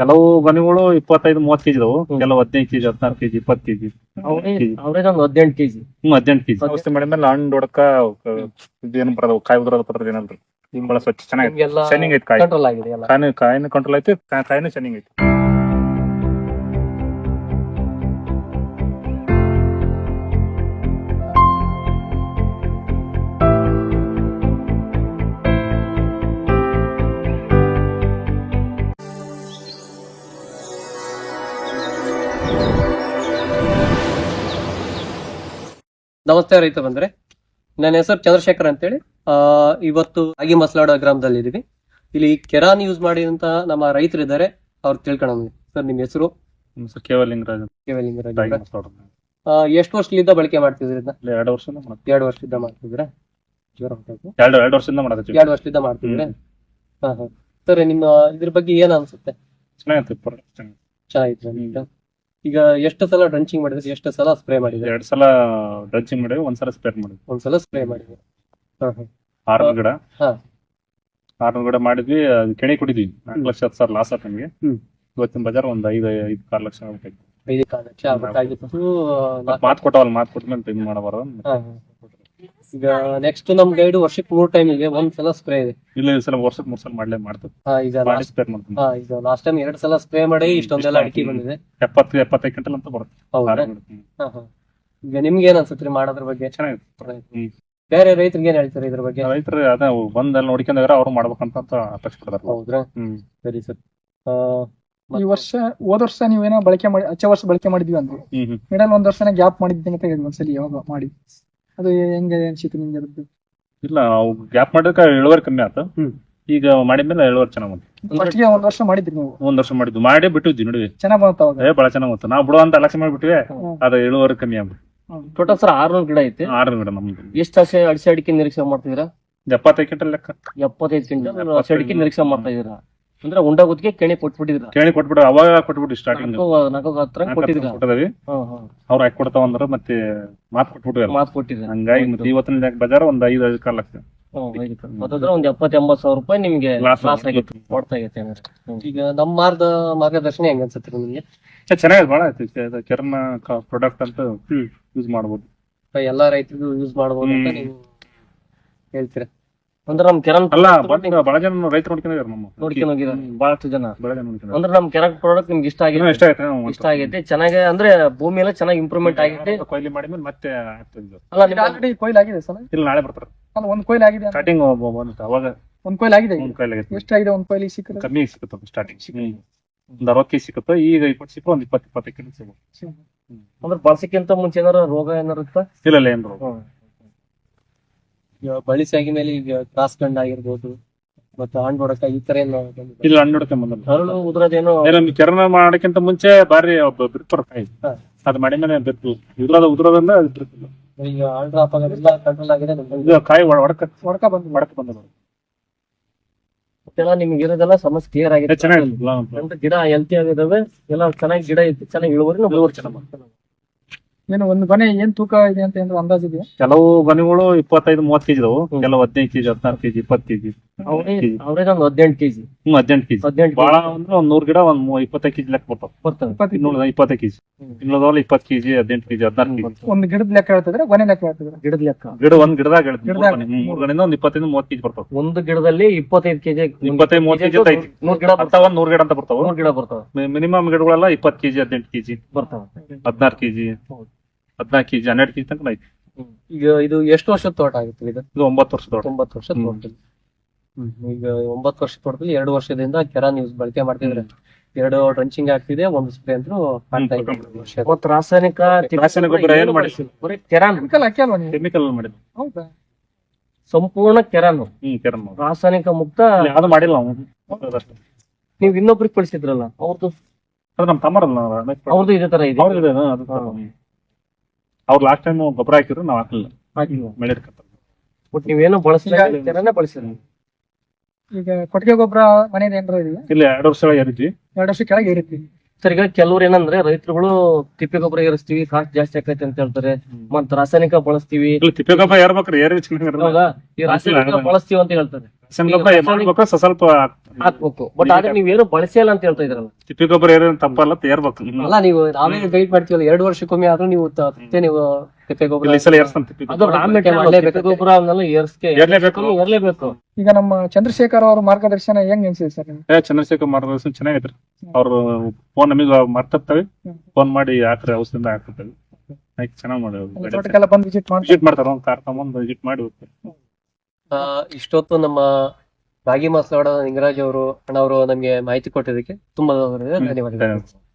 ಕೆಲವು ಗೊನೆಗಳು ಇಪ್ಪತ್ತೈದು ಮೂವತ್ ಕೆಜಿ ಇದಾವು. ಕೆಲವು ಹದಿನೈದು ಕೆಜಿ ಹದಿನಾರು ಕೆಜಿ ಇಪ್ಪತ್ತು ಕೆಜಿ ಅವ್ರೇಜ್ ಒಂದು ಹದಿನೆಂಟು ಕೆಜಿ? ಹ್ಮ್ ಹದಿನೆಂಟು ಕೆಜಿ. ಔಷಧಿ ಮಾಡಿದ್ಮೇಲೆ ಹಣ್ಣು ಹೊಡಕ ಇದೇನು ಬರೋದು ಕಾಯಿ ಉದ್ರದ ಬರೋದು ಏನಲ್ರಿ ಬಹಳ ಸ್ವಚ್ಛ ಚೆನ್ನಾಗಿ ಶೈನಿಂಗ್ ಐತಿ ಕಾಯಿ. ಕಂಟ್ರೋಲ್ ಆಗಿದೆ ಎಲ್ಲ. ಕಾಯಿನ ಕಂಟ್ರೋಲ್ ಐತಿ ಕಾಯಿನೂ ಶೈನಿಂಗ್ ಐತಿ. ನಮಸ್ತೆ ರೈತ ಬಂದ್ರೆ. ನನ್ನ ಹೆಸರು ಚಂದ್ರಶೇಖರ್ ಅಂತೇಳಿ. ಆ ಇವತ್ತು ಆಗಿ ಮಸಲಾಡ ಗ್ರಾಮದಲ್ಲಿ ಇದೀವಿ ಇಲ್ಲಿ ಕೆರಾನ್ ಯೂಸ್ ಮಾಡಿದಂತ ನಮ್ಮ ರೈತರು ಇದ್ದಾರೆ ಅವ್ರು ತಿಳ್ಕೊಳ್ಳೋಣ ಸರ್ ನಿಮ್ಮ ಹೆಸರು? ಕೇವಲಿಂಗರಾಜ್ ಕೇವಲಿಂಗರಾಜ್ ಅಂತ. ಎಷ್ಟು ವರ್ಷದಿಂದ ಬಳಕೆ ಮಾಡ್ತಿದ್ರಿ ಇದನ್ನ? ಎರಡು ವರ್ಷದಿಂದ ಎರಡು ವರ್ಷದಿಂದ ಮಾಡ್ತಿದ್ರ. ಎರಡು ಎರಡು ವರ್ಷದಿಂದ ಮಾಡ್ತೀವಿ. ಎರಡು ವರ್ಷದಿಂದ ಮಾಡ್ತಿದ್ರೆ ಹಾ ಹಾ. ಸರ್ ನಿಮ್ಮ ಇದ್ರ ಬಗ್ಗೆ ಏನ್ ಅನ್ಸುತ್ತೆ? ಚೆನ್ನಾಗಿತ್ತು ಚೆನ್ನಾಗೈತಿ. ಚೆನ್ನಾಗಿತ್ತು? ಈಗ ಎಷ್ಟು ಸಲ ಡ್ರಂಚಿಂಗ್ ಮಾಡಿದ್ರೆ? ಎಷ್ಟು ಸಲ ಸ್ಪ್ರೇ ಮಾಡಿದ್ರೆ? ಎರಡ್ ಸಲ ಡ್ರಂಚಿಂಗ್ ಮಾಡಿದ್ರೆ ಒಂದ್ಸಲ ಸ್ಪ್ರೇ ಮಾಡಿದ್ವಿ. ಒಂದ್ಸಲ ಸ್ಪ್ರೇ ಮಾಡಿದ್ವಿ ಹಾ ಹಾ. ಆರ್ನೂರು ಗಿಡ. ಹಾ. ಆರ್ನೂರು ಗಿಡ ಮಾಡಿದ್ವಿ ಅದು ಕೆಣಿ ಕುಡಿದ್ವಿ. ನಾಲ್ಕು ಲಕ್ಷ ಹತ್ತು ಸಾವಿರ ಲಾಸ್ ಆಯ್ತು ನಮಗೆ. ಹ್ಮ್. ಇವತ್ತಿನ ಬಜಾರ್ ಒಂದ್ ಐದು ಐದು ಆರು ಲಕ್ಷ ಆಗ್ಬೇಕಾಯ್ತು ಐದು ಕಾಲು ಲಕ್ಷ ಆಗ್ಬೇಕಾಗಿತ್ತು ಮಾತ್ ಕೊಟ್ಟವಲ್ಲ ಮಾತ್ ಕೊಟ್ಮೇಲೆ ಇದು ಮಾಡಬಾರ್ದು ಹಾ. ಈಗ ನೆಕ್ಸ್ಟ್ ನಮ್ ಗೈಡ್ ವರ್ಷಕ್ಕೆ ಮೂರ್ ಟೈಮ್ ಇದೆ ಒಂದ್ ಸಲ ಸ್ಪ್ರೇ ಇದೆ. ಇಲ್ಲ ಈ ಸಲ ವರ್ಷಕ್ಕೆ ಮೂರ್ ಸಲ ಮಾಡ್ಲೇ ಮಾಡ್ತೀವಿ ಹಾ, ಈಗ ಮಾಡಿ ಸ್ಪೇರ್ ಮಾಡ್ತೀನಿ ಹಾ, ಈಗ ಲಾಸ್ಟ್ ಟೈಮ್ ಎರಡ್ ಸಲ ಸ್ಪ್ರೇ ಮಾಡಿ ಇಷ್ಟೊಂದೆಲ್ಲ ಅಡಿಕೆ ಬಂದಿದೆ. ಎಪ್ಪತ್ತು ಎಪ್ಪತ್ತೈದು ಕ್ವಿಂಟಲ್ ಅಂತ ಬರುತ್ತೆ. ಹೌದಾ? ಆರ್ನೂರು ಹ್ಮ್. ಹಾ, ಹಾ. ಈಗ ನಿಮ್ಗೆ ಏನ್ ಅನ್ಸುತ್ತೆ ಮಾಡೋದ್ರ ಬಗ್ಗೆ? ಚೆನ್ನಾಗಿ ಹ್ಮ್. ಬೇರೆ ರೈತರಿಗೆ ಏನ್ ಹೇಳ್ತಾರೆ ಇದ್ರ ಬಗ್ಗೆ? ರೈತರು ಅದ ಬಂದಲ್ಲಿ ನೋಡ್ಕೊಂಡ್ರೆ ಅವ್ರು ಮಾಡ್ಬೇಕಂತ ಅಂತ ಅಪೇಕ್ಷೆ ಪಡ್ತಾರೆ ಹೌದ್ರಾ? ಹ್ಮ್. ಸರಿ ಸರ್. ಈ ವರ್ಷ ಹೋದ ವರ್ಷ ನೀವೇನೋ ಬಳಕೆ ಮಾಡಿ ಹಚ್ಚ ವರ್ಷ ಬಳಕೆ ಮಾಡಿದ್ವಿ ಅಂದ್ರೆ. ಹ್ಮ್ ಹ್ಮ್. ಮಿಡಲ್ ಒಂದ್ ವರ್ಷನ ಗ್ಯಾಪ್ ಮಾಡಿದ್ದೆ ಅಂತ ಹೇಳಿದ್ವಿ ಒಂದ್ಸಲಿ ಯಾವಾಗ ಮಾಡಿ. ಅದು ಹೆಂಗೆ ಅನ್ಸಿತ್ತು ನಿಮ್ಗೆ ಅದಕ್ಕೆ ಇಲ್ಲ ನಾವು ಗ್ಯಾಪ್ ಮಾಡಿದ್ರೆ ಇಳುವರಿ ಕಮ್ಮಿ ಆಯ್ತು ಹ್ಮ್. ಈಗ ಮಾಡಿದ್ಮೇಲೆ ಇಳುವರಿ ಚೆನ್ನಾಗ್ ಬಂತು. ಫಸ್ಟ್ಗೆ ಒಂದ್ ವರ್ಷ ಮಾಡಿದ್ರಿ ನೀವು? ಒಂದ್ ವರ್ಷ ಮಾಡಿದ್ವಿ ಮಾಡಿ ಬಿಟ್ಟಿದ್ವಿ ನೋಡಿ ಚೆನ್ನಾಗ್ ಬಂತ ಅವಾಗ? ಏ ಬಹಳ ಚೆನ್ನಾಗ್ ಬಂತು. ನಾವು ಬಿಡೋ ಅಂತ ಅಲಕ್ಷ ಮಾಡಿಬಿಟ್ವಿ ಅದು ಅದ ಇಳುವರಿ ಕಮ್ಮಿ ಆಗ್ಬಿಟ್ಟು ಟೋಟಲ್ ಸರ್ ಆರ್ನೂರು ಗಿಡ ಐತೆ. ಆರು ಗಿಡ ನಮ್ದು. ಎಷ್ಟು ಹಸೆ ಅಡಿಸಿ ಅಡಿಕೆ ನಿರೀಕ್ಷೆ ಮಾಡ್ತಿದ್ದೀರಾ? ಎಪ್ಪತ್ತೈದು ಕ್ವಿಂಟಲ್ ಲೆಕ್ಕ. ಎಪ್ಪತ್ತೈದು ಕ್ವಿಂಟಲ್ ಅಡಿಕೆ ನಿರೀಕ್ಷೆ ಮಾಡ್ತಾ ಇದೀರಾ ಅಂದ್ರೆ ಉಂಡ ಗುತ್ತಿಗೆ ಕೆಣಿ ಕೊಟ್ಬಿಟ್ಟಿದ್ರ. ಕೇಳಿ ಕೊಟ್ಬಿಟ್ಟು ಅವಾಗ ಕೊಟ್ಬಿಟ್ಟು ಸ್ಟಾರ್ಟಿಂಗ್ ನಾಲ್ಕು ಹತ್ರ ಕೊಟ್ಟಿದ್ರ. ಕೊಟ್ಟದವಿ. ಅವ್ರು ಹಾಕಿ ಕೊಡ್ತಾವ ಅಂದ್ರ ಮತ್ತೆ ಮಾತ್ ಕೊಟ್ಬಿಟ್ರು ಮಾತ್ ಕೊಟ್ಟಿದ್ರ. ಹಂಗಾಗಿ ಮತ್ತೆ ಇವತ್ತಿನ ಬಜಾರ್ ಒಂದ್ ಐದು ಐದು ಕಾಲ್ ಲಕ್ಷ ಮತ್ತಂದ್ರೆ ಒಂದ್ ಎಪ್ಪತ್ ಎಂಬತ್ ಸಾವಿರ ರೂಪಾಯಿ ನಿಮ್ಗೆ ಲಾಸ್ ಆಗಿತ್ತು. ಕೊಡ್ತಾ ಆಗೈತೆ. ಈಗ ನಮ್ಮ ಮಾರ್ದ ಮಾರ್ಗದರ್ಶನ ಹೆಂಗ ಅನ್ಸುತ್ತೆ ನಿಮ್ಗೆ? ಚೆನ್ನಾಗಿದೆ ಬಹಳ ಆಯ್ತು. ಚರ್ಮ ಪ್ರಾಡಕ್ಟ್ ಅಂತ ಯೂಸ್ ಮಾಡ್ಬೋದು. ಎಲ್ಲಾ ರೈತರಿಗೂ ಯೂಸ್ ಮಾಡಬಹುದು ಅಂತ ನೀವು ಹೇಳ್ತೀರಾ? ಅಂದ್ರೆ ನಮ್ ಕೆರನ್ ಅಲ್ಲ ಬಂದ್ ಬಹಳ ಜನ ರೈತ ನೋಡ್ಕೊಂಡಿದ್ದಾರೆ ನಮ್ಮ ನೋಡ್ಕೊಂಡು ಹೋಗಿದ್ದಾರೆ. ಬಹಳಷ್ಟು ಜನ. ಬಹಳ ಜನ ನೋಡ್ಕೊಂಡಿದ್ದಾರೆ ಅಂದ್ರೆ ನಮ್ ಕೆರನ್ ಪ್ರಾಡಕ್ಟ್ ನಿಮ್ಗೆ ಇಷ್ಟ ಆಗಿದೆ ಇಷ್ಟ ಆಯ್ತು ಇಷ್ಟ ಆಗೈತೆ. ಚೆನ್ನಾಗಿ ಅಂದ್ರೆ ಭೂಮಿ ಎಲ್ಲ ಚೆನ್ನಾಗಿ ಇಂಪ್ರೂವ್ಮೆಂಟ್ ಆಗೈತೆ. ಕೊಯ್ಲಿ ಮಾಡಿದ್ಮೇಲೆ ಮತ್ತೆ ಅಲ್ಲ ನಿಮ್ಗೆ ಆಲ್ರೆಡಿ ಕೊಯ್ಲು ಆಗಿದೆ ಸರ್? ಇಲ್ಲ ನಾಳೆ ಬರ್ತಾರೆ. ಅಲ್ಲ ಒಂದ್ ಕೊಯ್ಲು ಆಗಿದೆ. ಸ್ಟಾರ್ಟಿಂಗ್ ಬಂತು ಅವಾಗ ಒಂದ್ ಕೊಯ್ಲು ಆಗಿದೆ ಒಂದ್ ಆಗಿದೆ. ಆಗೈತೆ ಎಷ್ಟಾಗಿದೆ ಒಂದ್ ಕೊಯ್ಲಿ ಸಿಕ್ಕ ಕಮ್ಮಿ ಸಿಕ್ಕುತ್ತೆ ಸ್ಟಾರ್ಟಿಂಗ್ ಒಂದ್ ಅರವತ್ತು ಕೆಜಿ ಸಿಕ್ಕುತ್ತೆ ಈಗ ಇಪ್ಪತ್ತು ಸಿಕ್ಕ ಒಂದ್ ಇಪ್ಪತ್ತು ಇಪ್ಪತ್ತೈದು ಕೆಜಿ ಸಿಗ್ಬೋದು ಅಂದ್ರೆ ಬಳಸಕ್ಕಿಂತ ಮುಂಚೆ ಏನಾರ ರೋಗ ಏನಾರ ಇಲ್ಲ ಇಲ್ಲ ಇಲ್ಲ ಏನ್ರು ಈಗ ಬಳಸಿ ಮೇಲೆ ಈಗ ಕ್ರಾಸ್ ಗಂಡ ಆಗಿರ್ಬೋದು ಮತ್ತೆ ಹಣ್ಣು ಹೊಡಕ ಈ ತರ ಏನು? ಇಲ್ಲ ಹಣ್ಣು ಹೊಡ್ಕೊಂಡ್ ಬಂದಲ್ಲ. ಹರಳು ಉದ್ರದೇನೋ ನಮ್ಗೆ ಕಿರಣ ಮಾಡಕ್ಕಿಂತ ಮುಂಚೆ ಬಾರಿ ಬಿರ್ತಾರ ಕಾಯಿ ಹಾ. ಅದ್ ಮಾಡಿದ್ಮೇಲೆ ಬಿತ್ತು ಉದ್ರದ ಉದ್ರದಿಂದ ಅದು ಬಿರ್ತಿಲ್ಲ. ಈಗ ಹಣ್ಣು ಡ್ರಾಪ್ ಆಗೋದಿಲ್ಲ ಕಂಟ್ರೋಲ್ ಆಗಿದೆ ನಮ್ಗೆ. ಇದು ಕಾಯಿ ಒಡ- ಒಡಕ ಹೊಡ್ಕ ಬಂದು ಒಡಕ ಬಂದ ಮತ್ತೆಲ್ಲ ನಿಮ್ಗೆ ಇರೋದೆಲ್ಲ ಸಮಸ್ಯೆ ಕ್ಲಿಯರ್ ಆಗಿದೆ. ಚೆನ್ನಾಗಿಲ್ಲ ಗಿಡ ಹೆಲ್ತಿ ಆಗಿದಾವೆ. ಎಲ್ಲ ಚೆನ್ನಾಗಿ ಗಿಡ ಇತ್ತು ಚೆನ್ನಾಗಿ ಇಳುವರಿ ಇಳುವರಿ ಚೆನ್ನಾಗಿ ಏನು ಒಂದು ಗೊನೆ ಏನ್ ತೂಕ ಇದೆ ಅಂತ ಏನಾದ್ರು ಅಂದಾಜ್ ಇದೆಯಾ? ಕೆಲವು ಗೊನೆಗಳು ಇಪ್ಪತ್ತೈದು ಮೂವತ್ ಕೆಜಿ ಇದಾವು ಕೆಲವು ಹದಿನೈದು ಕೆಜಿ ಹದಿನಾರು ಕೆಜಿ ಇಪ್ಪತ್ತು ಕೆಜಿ ಅವ್ರಿಗೆ ಒಂದು ಹದಿನೆಂಟು ಕೆಜಿ. ಹ್ಮ್ ಹದಿನೆಂಟು ಕೆಜಿ. ಹದಿನೆಂಟು ಬಾಳ ಅಂದ್ರೆ ಒಂದ್ ನೂರ್ ಗಿಡ ಒಂದ್ ಮೂ- ಇಪ್ಪತ್ತೈದು ಕೆಜಿ ಲೆಕ್ಕ ಬರ್ತಾವ ಬರ್ತವೆ ಇಪ್ಪತ್ತು ಇನ್ನೂರ ಇಪ್ಪತ್ತೈದು ಕೆಜಿ. ಇನ್ನೂರದಲ್ಲಿ ಇಪ್ಪತ್ತು ಕೆಜಿ ಹದಿನೆಂಟು ಕೆಜಿ ಹದಿನಾರು ಕೆಜಿ. ಒಂದು ಗಿಡದ ಲೆಕ್ಕ ಹೇಳ್ತಿದ್ರೆ ಗೊನೆ ಲೆಕ್ಕ ಹೇಳ್ತಿದ್ರೆ. ಗಿಡದ ಲೆಕ್ಕ. ಗಿಡ ಒಂದ್ ಗಿಡದಾಗ ಹೇಳ್ತೀನಿ. ಮೂರ್ ಗಣಿಂದ ಒಂದ್ ಇಪ್ಪತ್ತೈದು ಮೂವತ್ತು ಕೆಜಿ ಬರ್ತಾವ ಒಂದು ಗಿಡದಲ್ಲಿ ಇಪ್ಪತ್ತೈದು ಕೆಜಿ ಇಪ್ಪತ್ತೈದು ಮೂವತ್ತು ಕೆಜಿ ಐತಿ. ನೂರ್ ಗಿಡ ಬರ್ತಾವ ಬರ್ತಾವ ನೂರ್ ಗಿಡ ಅಂತ ಬರ್ತಾವ. ನೂರ್ ಗಿಡ ಬರ್ತಾವ. ಮಿನಿಮಮ್ ಗಿಡಗಳೆಲ್ಲ ಇಪ್ಪತ್ತು ಕೆಜಿ ಹದಿನೆಂಟು ಕೆಜಿ. ಬರ್ತಾವ. ಹದಿನಾರು ಕೆಜಿ. ಹದಿನಾಲ್ಕು ಕೆಜಿ ಹನ್ನೆರಡು ಕೆಜಿ ತನಕ ಐತಿ ಈಗ ಇದು ಎಷ್ಟು ವರ್ಷದ ತೋಟ ಆಗುತ್ತೆ ಇದು? ಇದು ಒಂಬತ್ತು ವರ್ಷದ ತೋಟ. ಒಂಬತ್ತು ವರ್ಷದ ಹ್ಮ್. ತೋಟದಲ್ಲಿ. ಈಗ ಒಂಬತ್ತು ವರ್ಷ ತೋಟದಲ್ಲಿ ಎರಡು ವರ್ಷದಿಂದ ಕೆರಾನ್ ಯೂಸ್ ಬಳಕೆ ಮಾಡ್ತಿದ್ರೆ ಎರಡು ಡ್ರಂಚಿಂಗ್ ಆಗ್ತಿದೆ ಒಂದು ಸ್ಪ್ರೇ ಅಂದ್ರು ಹ್ಮ್. ರಾಸಾಯನಿಕ ರಾಸಾಯನಿಕ ಗೊಬ್ಬರ ಏನು ಮಾಡಿಸಿಲ್ಲ. ಬರೀ ಕೆರಾನ್ ಕೆಮಿಕಲ್ ಹಾಕಿ ಅಲ್ವಾ ನೀವು? ಕೆಮಿಕಲ್ ಮಾಡಿದ್ವಿ ಹೌದಾ? ಸಂಪೂರ್ಣ ಕೆರಾನು ಹ್ಮ್ ಕೆರನ್ ರಾಸಾಯನಿಕ ಮುಕ್ತ. ಅದು ಮಾಡಿಲ್ಲ ನಾವು ಅದಷ್ಟೇ. ನೀವು ಇನ್ನೊಬ್ರಿಗೆ ಕಳಿಸಿದ್ರಲ್ಲ ಅವ್ರದ್ದು ಅದು ನಮ್ ತಮ್ಮರಲ್ಲ ನಾವು ರಮೇಶ್ ಪಟೇಲ್. ಅವ್ರದ್ದು ಇದೇ ತರ ಇದೆ. ಅದು ತರ. ಅವ್ರು ಲಾಸ್ಟ್ ಟೈಮ್ ಗೊಬ್ಬರ ಹಾಕಿದ್ರು ನಾವು ಹಾಕಲಿಲ್ಲ. ಹಾಕಿಲ್ವ? ಮಳೆ ಬಟ್ ನೀವೇನು ಬಳಸಿಲ್ಲ ಬಳಸಿಲ್ಲ. ಈಗ ಕೊಟ್ಟಿಗೆ ಗೊಬ್ಬರ ಮನೇಲಿ ಏನಾರ ಇದೆಯಾ ಇಲ್ಲ ಎರಡು ವರ್ಷ ಏರಿದ್ವಿ. ಎರಡು ವರ್ಷ ಕೆಳಗೆ ಏರಿದ್ವಿ. ಸರ್ ಈಗ ಕೆಲವ್ರು ಏನಂದ್ರೆ ರೈತರುಗಳು ತಿಪ್ಪೆ ಗೊಬ್ಬರ ಏರಿಸ್ತೀವಿ ಕಾಸ್ಟ್ ಜಾಸ್ತಿ ಆಕೈತೆ ಅಂತ ಹೇಳ್ತಾರೆ. ಮತ್ತ ರಾಸಾಯನಿಕ ಬಳಸ್ತೀವಿ. ಇಲ್ಲ ತಿಪ್ಪೆ ಗೊಬ್ಬರ ಏರ್ಬೇಕ್ರಿ ಏರಿ ಈ ರಾಸಾಯನಿಕ ಹಾಕಿಲ್ಲ. ಬಳಸ್ತೀವಿ ಅಂತ ಹೇಳ್ತಾರೆ. ಸ್ವಲ್ಪ ಹಾಕ್ಬೇಕು. ಬಟ್ ಆದ್ರೆ ನೀವೇನು ಬಳಸಿಲ್ಲ ಅಂತ ಹೇಳ್ತಾ ಇದ್ರಲ್ಲ. ತಿಪ್ಪಿ ಗೊಬ್ಬರ ಏನೇನು ತಪ್ಪಲ್ಲ ತೇರ್ಬೇಕು. ಅಲ್ಲ ನೀವು ಆಮೇಲೆ ಗೈಡ್ ಮಾಡ್ತೀವಲ್ಲ ಎರಡು ವರ್ಷಕ್ಕೊಮ್ಮೆ ಆದ್ರೂ ನೀವು ತ- ಮತ್ತೆ ನೀವು ತಿಪ್ಪೆ ಗೊಬ್ಬರ ಈ ಸಲ ಏರ್ಸ್ತಾನೆ ತಿಪ್ಪಿ ಅದು ಗೊಬ್ಬರ. material ಮಾಡ್ಲೇಬೇಕು. ತಿಪ್ಪೆ ಗೊಬ್ಬರ ಅವನ್ನೆಲ್ಲ ಏರ್ಸ್ಕೆ ಏರ್ಲೇಬೇಕು. ಏರ್ಲೇಬೇಕು. ಈಗ ನಮ್ಮ ಚಂದ್ರಶೇಖರ್ ಅವರ ಮಾರ್ಗದರ್ಶನ ಹೆಂಗ್ ಅನ್ಸಿದೆ ಸರ್ ನಿಮ್ಗೆ? ಏ ಚಂದ್ರಶೇಖರ್ ಮಾರ್ಗದರ್ಶನ ಚೆನ್ನಾಗಿದ್ರು ಅವ್ರು ಫೋನ್ ನಮಗೆ ಮಾಡ್ತಿರ್ತಾವೆ. ಫೋನ್ ಮಾಡಿ ಹಾಕ್ರಿ ಔಷಧಿಯಿಂದ ಹಾಕಿರ್ತೇವೆ ಆಯ್ತು ಚೆನ್ನಾಗಿ ಮಾಡಿ ತೋಟಕ್ಕೆಲ್ಲ ಬಂದು ವಿಸಿಟ್ ಮಾಡಿ ವಿಸಿಟ್ ಮಾಡ್ತಾರ ಒಂದು ಕಾರ್ ತಗೊಂಡ್ ವಿಸಿಟ್ ಮಾಡಿ ಹೋಗ್ತಾರೆ. ಆ, ಇಷ್ಟೊತ್ತು ನಮ್ಮ ರಾಗಿ ಮಾಸ್ಲಾಡ ನಿಂಗರಾಜ್ ಅವರು ಅಣ್ಣವರು ನಮ್ಗೆ ಮಾಹಿತಿ ಕೊಟ್ಟಿದ್ದಕ್ಕೆ ತುಂಬಾ ಧನ್ಯವಾದಗಳು.